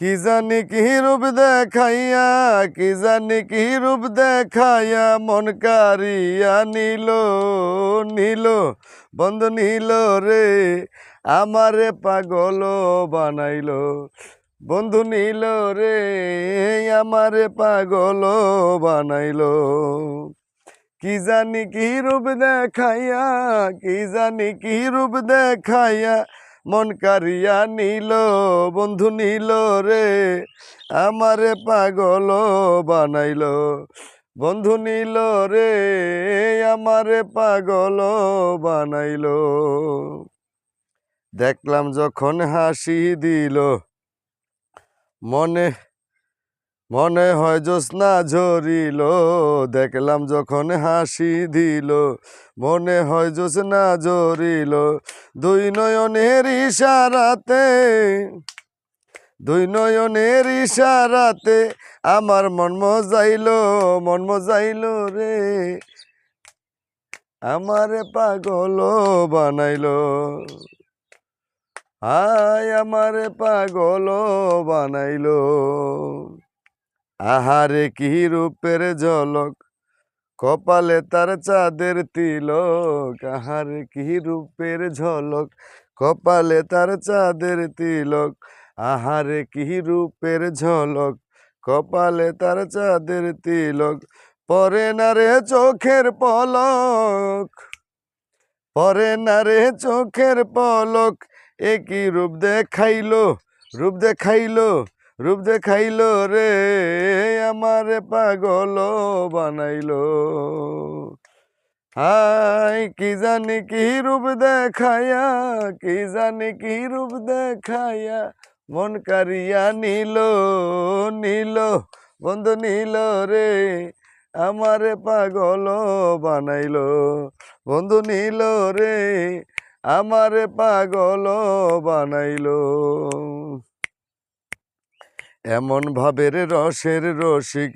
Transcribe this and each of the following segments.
কি জানি কি রূপ দেখাইয়া, কি জানি কি রূপ দেখাইয়া, মন কারিয়া নিল নিল, বন্ধ নিল রে, আমারে পাগল বানাইল। বন্ধু নিল রে, আমারে পাগল বানাইলো। কি জানি কি রূপ দেখাইয়া, কি জানি কি রূপ দেখাইয়া মন কারিয়া নিল, বন্ধু নিল রে, আমারে পাগল বানাইল। বন্ধু নিল রে, আমারে পাগল বানাইল। দেখলাম যখন হাসি দিল, মনে মনে হয় জ্যোৎস্না ঝরিল, দেখলাম যখন হাসি দিল। মনে হয় জ্যোৎস্না ঝরিল, দুই নয়নের ইশারাতে। দুই নয়নের ইশারাতে আমার মন মজাইল মন মজাইল রে। আমারে পাগল বানাইলো। হায়, আমারে পাগল বানাইলো। আহারে কি রূপের ঝলক? কপালে তার চাঁদের তিলক। আহারে কি রূপের ঝলক? কপালে তার চাঁদের তিলক। আহারে কি রূপের ঝলক? কপালে তার চাঁদের তিলক। পরে না রে চোখের পলক। পরে না রে চোখের পলক। একই রূপ দেখাইলো? রূপ দেখাইলো? রূপ দেখাইলো রে, আমারে পাগল বানাইল। হাই, কি জানি কি রূপ দেখাইয়া, কি জানি কি রূপ দেখাইয়া, মন কারিয়া নিল নিল, বন্ধু নিল রে, আমারে পাগল বানাইল। বন্ধু নিল রে, আমারে পাগল বানাইলো। এমন ভাবের রসের রসিক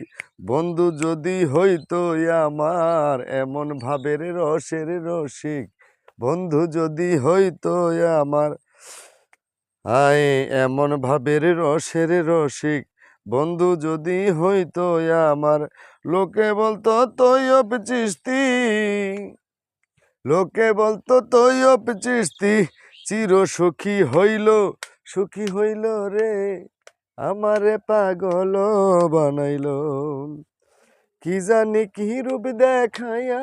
বন্ধু যদি হইতো আমার, এমন ভাবের রসের রসিক বন্ধু যদি হইতো আমার। আয়, এমন ভাবের রসের রসিক বন্ধু যদি হইতো আমার। লোকে বলতো, তৈয়ব চিস্তি লোকে বলতো, তৈয়ব চিস্তি চির সুখী হইল সুখী হইল রে। আমারে পাগল বানাইলো। কি জানি কি রূপ দেখাইয়া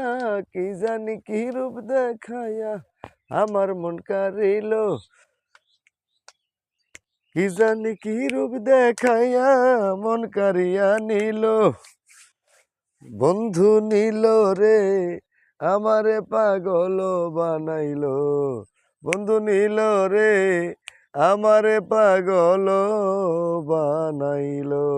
কি জানি কি রূপ দেখাইয়া আমার মন কারিল কি জানি কি রূপ দেখাইয়া মন কারিয়া নিল। বন্ধু নিল রে, আমারে পাগল বানাইল। বন্ধু নিল রে আমারে পাগল বানাইলো।